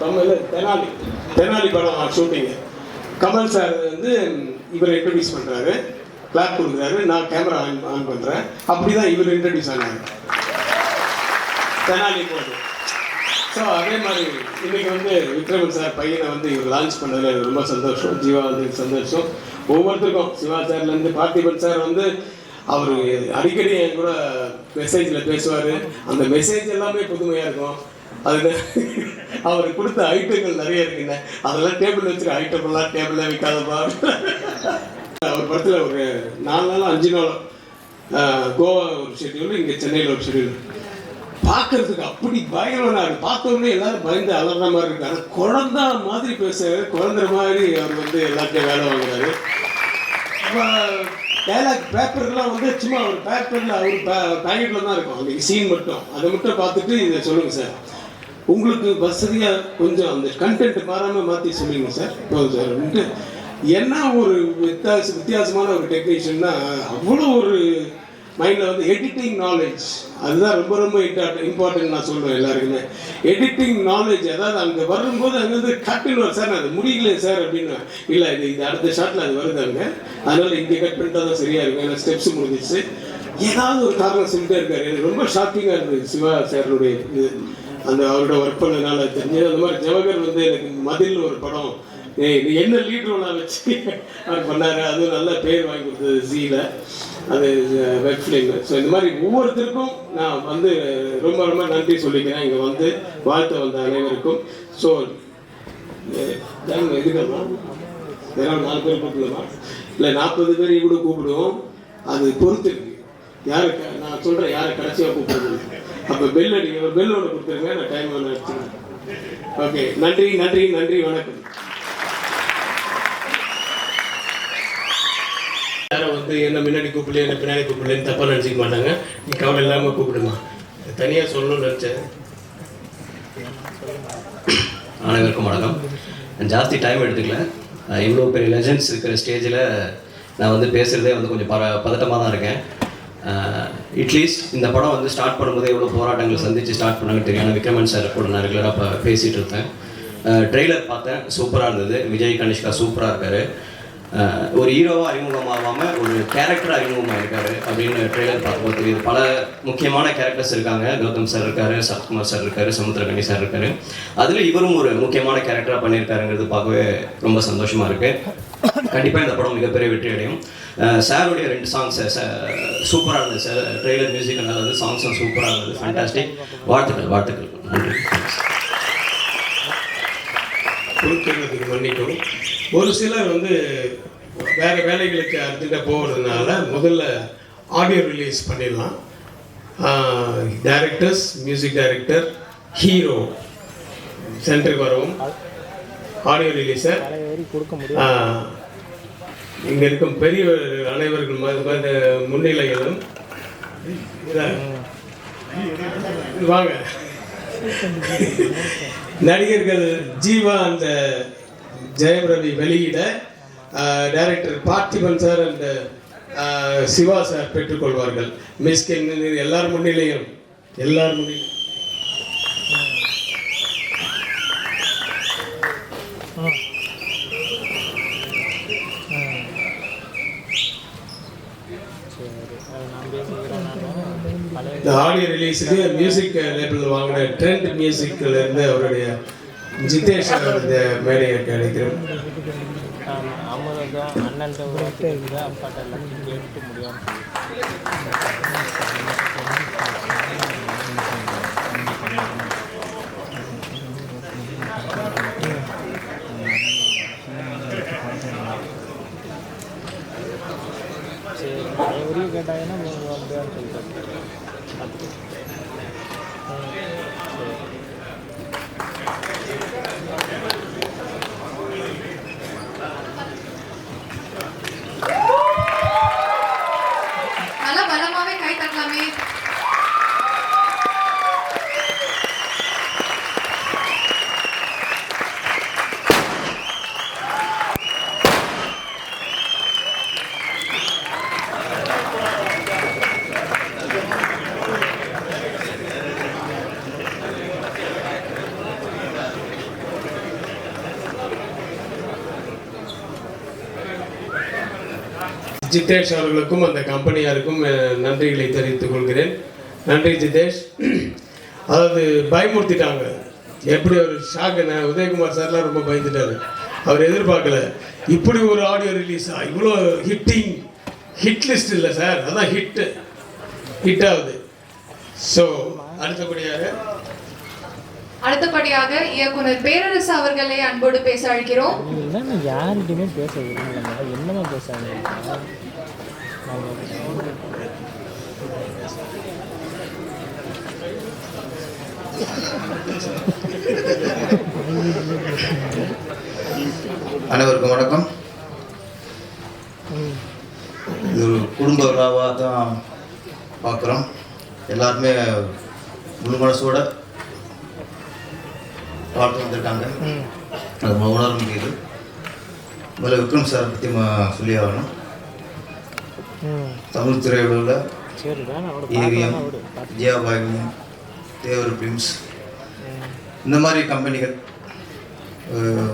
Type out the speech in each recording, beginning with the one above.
தமிழ் தெனாலி. தெனாலி படம் shooting Kamal sir வந்து இவர் இன்ட்ரடியூஸ் பண்ணுறாரு கிளாப் கொடுக்குறாரு. நான் கேமரா ஆன் ஆன் பண்ணுறேன் அப்படி தான் இவர் இன்ட்ரடியூஸ் ஆனாங்க தெனாலி போது. ஸோ அதே மாதிரி இன்னைக்கு வந்து விக்ரமன் சார் பையனை வந்து இவர் லான்ச் பண்ணதில் எனக்கு ரொம்ப சந்தோஷம். ஜீவா வந்து சந்தோஷம். ஒவ்வொருத்தருக்கும் சிவா சார்லேருந்து பார்த்திபன் சார் வந்து அவர் அடிக்கடி என் கூட மெசேஜில் பேசுவார். அந்த மெசேஜ் எல்லாமே புதுமையாக இருக்கும். அதில் அவர் கொடுத்த ஐட்டங்கள் நிறைய இருக்குங்க. அதெல்லாம் டேபிள் வச்சுருக்க ஐட்டம் எல்லாம் டேபிளில் வைக்காதப்பா. அவர் படத்தில் ஒரு நாலு நாள் அஞ்சு நாள் கோவா ஒரு ஷெட்யூல் இங்கே சென்னையில் ஒரு ஷெட்யூல் பார்க்கறதுக்கு அப்படி பயங்கரமா இருக்கு. எல்லாரும் பயந்து அலற மாதிரி இருக்கு ஆனால் குழந்தா மாதிரி பேசுறாரு குழந்தை மாதிரி அவர் வந்து எல்லாத்தையும் வேலை வாங்குறாரு. டைலாக் பேப்பர்லாம் வந்து சும்மா ஒரு பேப்பரில் அவர் பேக்கெட்டில் தான் இருக்கும். அந்த சீன் மட்டும். அதை மட்டும் பார்த்துட்டு இதை சொல்லுங்கள் சார். உங்களுக்கு வசதியாக கொஞ்சம் அந்த கண்டென்ட் மாறாமல் மாற்றி சொல்லுங்க சார். போதும் சார். என்ன ஒரு வித்தியாச வித்தியாசமான ஒரு டெக்னீஷியன்னா அவ்வளோ ஒரு மைண்டில் வந்து எடிட்டிங் நாலேஜ் அதுதான் ரொம்ப ரொம்ப இம்பார்ட்டன்ட் நான் சொல்கிறேன் எல்லாருக்குமே. எடிட்டிங் நாலேஜ் அதாவது அங்கே வரும்போது அங்கேருந்து கட்டுன்னு வரும் சார் அது முடியல சார் அப்படின்னு இல்லை இது இது அடுத்த ஷாட்டில் அது வருது அங்கே. அதனால் இங்கே கட் பண்ணிட்டா தான் சரியாக இருக்கும். ஏன்னா ஸ்டெப்ஸ் முடிஞ்சிச்சு ஏதாவது ஒரு காரணம் சொல்லிட்டே இருக்காரு. எனக்கு ரொம்ப ஷாக்கிங்காக இருந்தது சிவா சாருடைய இது. அந்த அவரோட ஒர்க் பண்ணதுனால தெரிஞ்சு அந்த மாதிரி ஜவஹர் வந்து எனக்கு மதில் ஒரு படம். என்ன லீட் ரோலாக வச்சு அவர் பண்ணாரு? அதுவும் நல்ல பேர் வாங்கி கொடுத்தது ஜீல அது வெப் ஃபிலிம் ஸோ இந்த மாதிரி ஒவ்வொருத்தருக்கும் நான் வந்து ரொம்ப ரொம்ப நன்றி சொல்லிக்கிறேன். இங்கே வந்து வாழ்த்த வந்த அனைவருக்கும். ஸோ எதுக்கம்மா? வேற நாலு பேர் கூப்பிடலாமா? இல்லை நாற்பது பேர் கூட கூப்பிடுவோம். அது பொறுத்து இருக்கு. யாரை நான் சொல்கிறேன் யாரை கடைசியாக கூப்பிடுறது? அப்போ பெல் அடிங்க ஒரு பெல் ஒன்று கொடுத்துருங்க நான் டைம் ஒன்று அடிச்சுக்கிறேன் ஓகே நன்றி நன்றி நன்றி வணக்கம். யாரும் வந்து என்ன முன்னாடி கூப்பிடல என்ன பின்னாடி கூப்பிடலன்னு தப்பாக நினச்சிக்க மாட்டாங்க. நீ கவலை இல்லாமல் கூப்பிடுமா. தனியாக சொல்லணும்னு நினச்சேன். அனைவருக்கும் வணக்கம். ஜாஸ்தி டைம் எடுத்துக்கல. இவ்வளோ பெரிய லெஜண்ட்ஸ் இருக்கிற ஸ்டேஜில் நான் வந்து பேசுகிறதே வந்து கொஞ்சம் பத பதட்டமாக தான் இருக்கேன். Uh, இட்லீஸ்ட் இந்த படம் வந்து ஸ்டார்ட் பண்ணும்போது எவ்வளோ போராட்டங்கள் சந்தித்து ஸ்டார்ட் பண்ணாங்க தெரியும். ஆனால் விக்ரமன் சார் கூட நான் ரெகுலராக இப்போ பேசிகிட்டு இருந்தேன். Uh, ட்ரெய்லர் பார்த்தேன். சூப்பராக இருந்தது. விஜய் கனிஷ்கா சூப்பராக இருக்கார். Uh, ஒரு ஹீரோவாக அறிமுகமாகாமல் ஒரு கேரக்டர் அறிமுகமாக இருக்காரு அப்படின்னு ட்ரெய்லர் பார்க்கும்போது தெரியுது. பல முக்கியமான கேரக்டர்ஸ் இருக்காங்க. கௌதம் சார் இருக்காரு சத்குமார் சார் இருக்காரு சமுத்திரகனி சார் இருக்காரு. அதில் இவரும் ஒரு முக்கியமான கேரக்டராக பண்ணியிருக்காருங்கிறது பார்க்கவே ரொம்ப சந்தோஷமாக இருக்குது கண்டிப்பாக இந்த படம் மிகப்பெரிய வெற்றி அடையும். சாருடைய ரெண்டு சாங்ஸ் சூப்பராக இருந்தது. சார் ட்ரெய்லர் மியூசிக் நல்லது சாங்ஸும் சூப்பராக இருந்தது. ஃபேண்டாஸ்டிக் வாழ்த்துக்கள் வாழ்த்துக்கள். நன்றி. கொடுக்கறதுக்கு மன்னிக்கவும். ஒரு சிலர் வந்து வேற வேலைகளுக்கு அர்ஜென்ட்டாக போகிறதுனால முதல்ல ஆடியோ ரிலீஸ் பண்ணிடலாம். டைரக்டர்ஸ் மியூசிக் டைரக்டர் ஹீரோ சென்டருக்கு வரவும். ஆடியோ ரிலீஸை இங்கே இருக்கும் பெரிய அனைவர்கள் முன்னிலையிலும் முன்னிலைகளும். வாங்க. நடிகர்கள் ஜீவா அந்த ஜெயம் ரவி வெளியிட டைரக்டர் பார்த்திபன் சார் அந்த சிவா சார் பெற்றுக்கொள்வார்கள். மிஸ்கின் எல்லார் முன்னிலையும். எல்லார் முன்னிலையும். இந்த ஆடியோ ரிலீஸுக்கு மியூசிக் லேபிள் வாங்கின ட்ரெண்ட் மியூசிக்ல இருந்து அவருடைய ஜிதேஷ் அவர் இந்த மேடையை அமுதம் அண்ணன் இருக்குது அப்பாட்ட எல்லாத்தையும் கேட்டு முடியாமல் எவரையும் கேட்டாங்கன்னா நீங்கள் அப்படியான்னு சொல்லிட்டு நல்லா பலமாவே கை தட்டலாம் ஜிதேஷ் அவர்களுக்கும் அந்த கம்பெனியாருக்கும் நன்றிகளை தெரிவித்துக் கொள்கிறேன். நன்றி ஜிதேஷ். அதாவது பயமுறுத்திட்டாங்க. எப்படி ஒரு ஷாக்கு நான் உதயகுமார் சார்லாம் ரொம்ப பயந்துட்டாரு. அவர் எதிர்பார்க்கல. இப்படி ஒரு ஆடியோ ரிலீஸா இவ்வளோ ஹிட்டிங் ஹிட் லிஸ்ட் இல்லை சார் அதான் ஹிட்டு ஹிட் ஆகுது. ஸோ அடுத்தபடியாக அடுத்தபடியாக இயக்குனர் பேரரசு அவர்களை அன்போடு பேச அழைக்கிறோம். பேச என்னமா அனைவருக்கும் வணக்கம். இது ஒரு குடும்ப விழாவாக தான் பார்க்குறோம் எல்லாருமே முழு மனசோட பார்த்து வந்திருக்காங்க. அது உணர முடியுது முதல்ல விக்ரம் சார் பற்றி சொல்லி ஆகணும் தமிழ் திரையுலகில் ஏவிஎம் பார்த்து ஜியாபாகியம் தேவர் பிலிம்ஸ் இந்த மாதிரி கம்பெனிகள்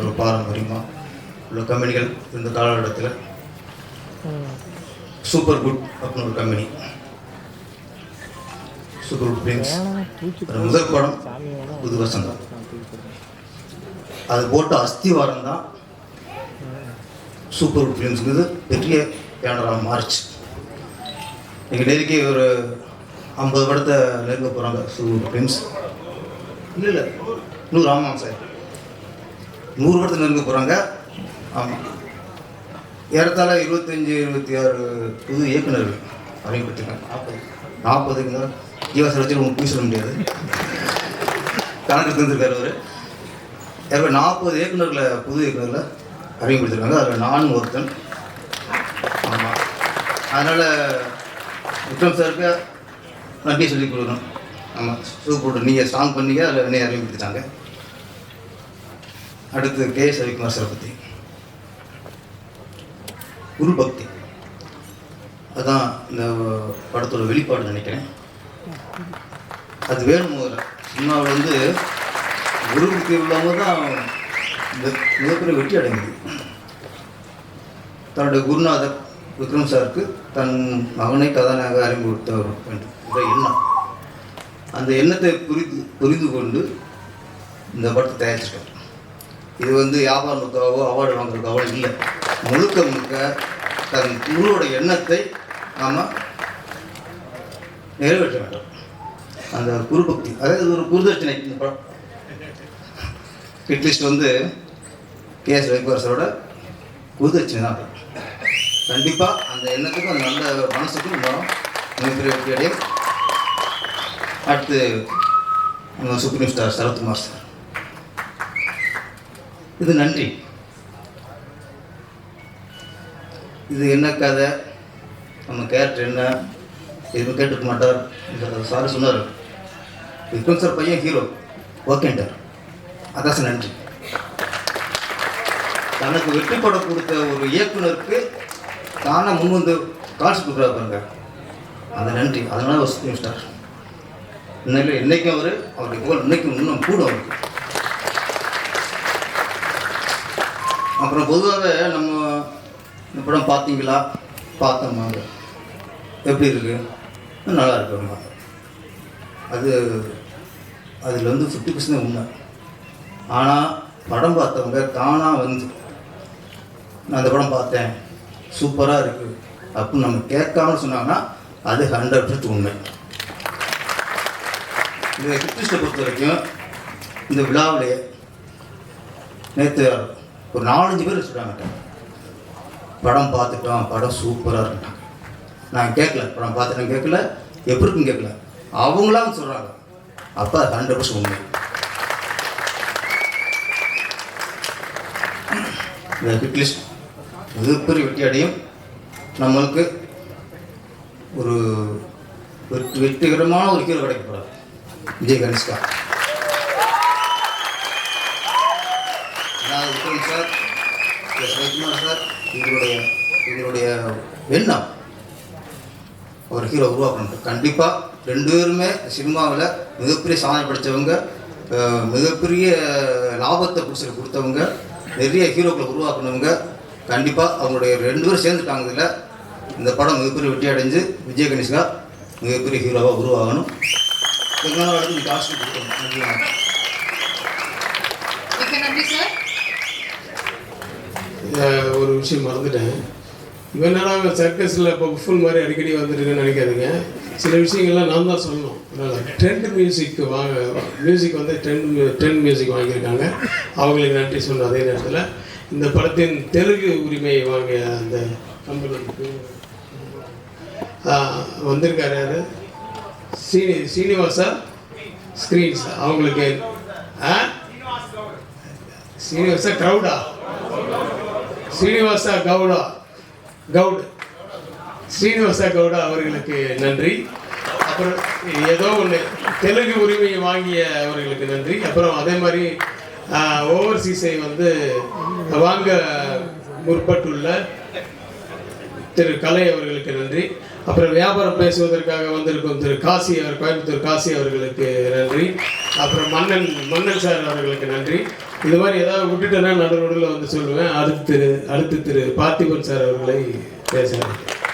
ஒரு பாரம்பரியமாக உள்ள கம்பெனிகள் இந்த காலகட்டத்தில். சூப்பர் குட் அப்படின்னு ஒரு கம்பெனி. சூப்பர் குட் பிலிம்ஸ் முதல் படம் புது வசந்தம். அது போட்ட அஸ்திவாரம் தான் சூப்பர் ஃபிலிம்ஸுங்கிறது பெரிய பேனராக மாறுச்சு. எங்கள் நெருக்கி ஒரு ஐம்பது படத்தை நெருங்க போகிறாங்க சூப்பர் ஃபிலிம்ஸ். இல்லை இல்லை. நூறு ஆமாம் சார். நூறு படத்தை நெருங்க போகிறாங்க ஆமாம் ஏறத்தாழ இருபத்தஞ்சி இருபத்தி ஆறு புது இயக்குனர்கள் அறிமுகப்படுத்திருக்காங்க நாற்பது. நாற்பதுக்கு தான் வச்சு உங்களுக்கு போய் சொல்ல முடியாது. கணக்கு தந்திருக்காரு அவர். ஏற்கனவே நாற்பது இயக்குநர்களை புது இயக்குனர்களை கொடுத்துருக்காங்க அதில் நானும் ஒருத்தன். ஆமாம் அதனால் விக்ரம் சாருக்கு நன்றி சொல்லி கொடுக்கணும். ஆமாம் சூப்பர் நீங்கள் ஸ்ட்ராங் பண்ணீங்க அதில் என்னை அறிமுகப்படுத்திட்டாங்க அடுத்து கே எஸ் ரவிக்குமார் சார் பற்றி குரு பக்தி. அதான் இந்த படத்தோட வெளிப்பாடு நினைக்கிறேன். அது வேணும் முதல்ல சினிமாவில் வந்து குரு பக்தி உள்ளவங்க தான் மிகப்பெரிய வெற்றி அடைந்தது. தன்னுடைய குருநாதர் விக்ரம் சாருக்கு தன் மகனை கதாநாயக அறிமுகப்படுத்த வேண்டும் என்ற. எண்ணம். அந்த எண்ணத்தை புரிந்து புரிந்து கொண்டு இந்த படத்தை தயாரிச்சிருக்கார். இது வந்து வியாபாரத்துக்காகவோ அவார்டு வாங்குறதுக்காகவோ இல்லை. முழுக்க முழுக்க தன் குருவோட எண்ணத்தை நாம் நிறைவேற்ற வேண்டும். அந்த குரு பக்தி. அதாவது ஒரு குருதட்சணை இந்த படம். கிட்லிஸ்ட் வந்து கே எஸ் ரவிக்குமார் குருதட்சணை தான் கண்டிப்பாக அந்த எண்ணத்துக்கும் அந்த நல்ல மனசுக்கும் நம்ம மிகப்பெரிய வெற்றி அடையும். அடுத்து நம்ம சுப்ரீம் ஸ்டார் சரத்குமார் சார். இது நன்றி. இது என்ன கதை? நம்ம கேரக்டர் என்ன? எதுவும் கேட்டுக்க மாட்டார். சார் சொன்னார். விக்ரம் சார் பையன் ஹீரோ ஓகேன்ட்டார். அதான் நன்றி. தனக்கு வெற்றி படம் கொடுத்த ஒரு இயக்குனருக்கு தானே முன் வந்து கால்ஸ் கொடுக்குறாரு பாருங்க. அந்த நன்றி. அதனால ஒரு சுப்ரீம் ஸ்டார் இன்னைக்கு இன்றைக்கும் அவர் அவருடைய புகழ் இன்னைக்கும் இன்னும் கூடும் அவருக்கு. அப்புறம் பொதுவாகவே நம்ம இந்த படம் பார்த்தீங்களா? பார்த்தோமா? எப்படி இருக்குது நல்லா இருக்கு அது அதில் வந்து ஃபிஃப்டி பர்சன்ட் உண்மை. ஆனால் படம் பார்த்தவங்க தானாக வந்து நான் அந்த படம் பார்த்தேன். சூப்பராக இருக்குது அப்படின்னு நம்ம கேட்காம சொன்னாங்கன்னா அது ஹண்ட்ரட் பர்சன்ட் உண்மை. இந்த கிறிஸ்டை பொறுத்த வரைக்கும் இந்த விழாவிலேயே நேற்று ஒரு நாலஞ்சு பேர் சொல்கிறாங்க படம் பார்த்துட்டோம் படம் சூப்பராக இருந்தாங்க நான் கேட்கல படம் பார்த்துட்டேன் கேட்கல எப்படி இருக்குன்னு கேட்கல. அவங்களாம் சொல்கிறாங்க அப்போ ஹண்ட்ரட் பர்சன்ட் உண்மை. இந்த ஹிட் லிஸ்ட் மிகப்பெரிய வெற்றி அடையும். நம்மளுக்கு ஒரு வெற்றி வெற்றிகரமான ஒரு ஹீரோ கிடைக்கப்படாது விஜய் கனிஷ்கா அதாவது விக்ரம் சார் எஸ் சார் இவருடைய இவருடைய எண்ணம் ஒரு ஹீரோ உருவாக்கணும். கண்டிப்பாக ரெண்டு பேருமே சினிமாவில் மிகப்பெரிய சாதனை படித்தவங்க மிகப்பெரிய லாபத்தை பிடிச்சி கொடுத்தவங்க. நிறைய ஹீரோக்களை உருவாக்குனவங்க கண்டிப்பாக அவங்களுடைய ரெண்டு பேரும் சேர்ந்துட்டாங்க இதில். இந்த படம் மிகப்பெரிய வெற்றி அடைஞ்சு விஜய் கணேஷ்கா மிகப்பெரிய ஹீரோவாக உருவாகணும். காஸ்ட் கொடுக்கணும் ஒரு விஷயம் மறந்துட்டேன். இவன் என்னடா சர்க்கஸில் இப்போ ஃபுல் மாதிரி அடிக்கடி வந்துருக்குன்னு நினைக்காதீங்க. சில விஷயங்கள்லாம் நான் தான் சொல்லணும். அதனால் ட்ரெண்ட் மியூசிக் வாங்க மியூசிக் வந்து ட்ரெண்ட் ட்ரெண்ட் மியூசிக் வாங்கியிருக்காங்க. அவங்களுக்கு நன்றி சொன்ன அதே நேரத்தில். இந்த படத்தின் தெலுங்கு உரிமையை வாங்கிய அந்த கம்பெனிக்கு வந்திருக்காரு யார்? சீனி சீனிவாசா? ஸ்க்ரீன்ஸ் அவங்களுக்கு ஆ? சீனிவாசா க்ரௌடா ஸ்ரீனிவாசா கவுடா கவுடு ஸ்ரீனிவாசா கவுடா அவர்களுக்கு நன்றி. அப்புறம் ஏதோ ஒன்று தெலுங்கு உரிமையை வாங்கிய அவர்களுக்கு நன்றி. அப்புறம் அதே மாதிரி ஓவர்சீஸை வந்து வாங்க முற்பட்டுள்ள திரு கலை அவர்களுக்கு நன்றி. அப்புறம் வியாபாரம் பேசுவதற்காக வந்திருக்கும் திரு காசி அவர் கோயம்புத்தூர் காசி அவர்களுக்கு நன்றி. அப்புறம் மன்னன் மன்னன் சார் அவர்களுக்கு நன்றி. இது மாதிரி ஏதாவது விட்டுட்டேன்னா நடுநடுவில் வந்து சொல்லுவேன். அடுத்து திரு அடுத்து திரு பார்த்திபன் சார் அவர்களை பேசுகிறேன்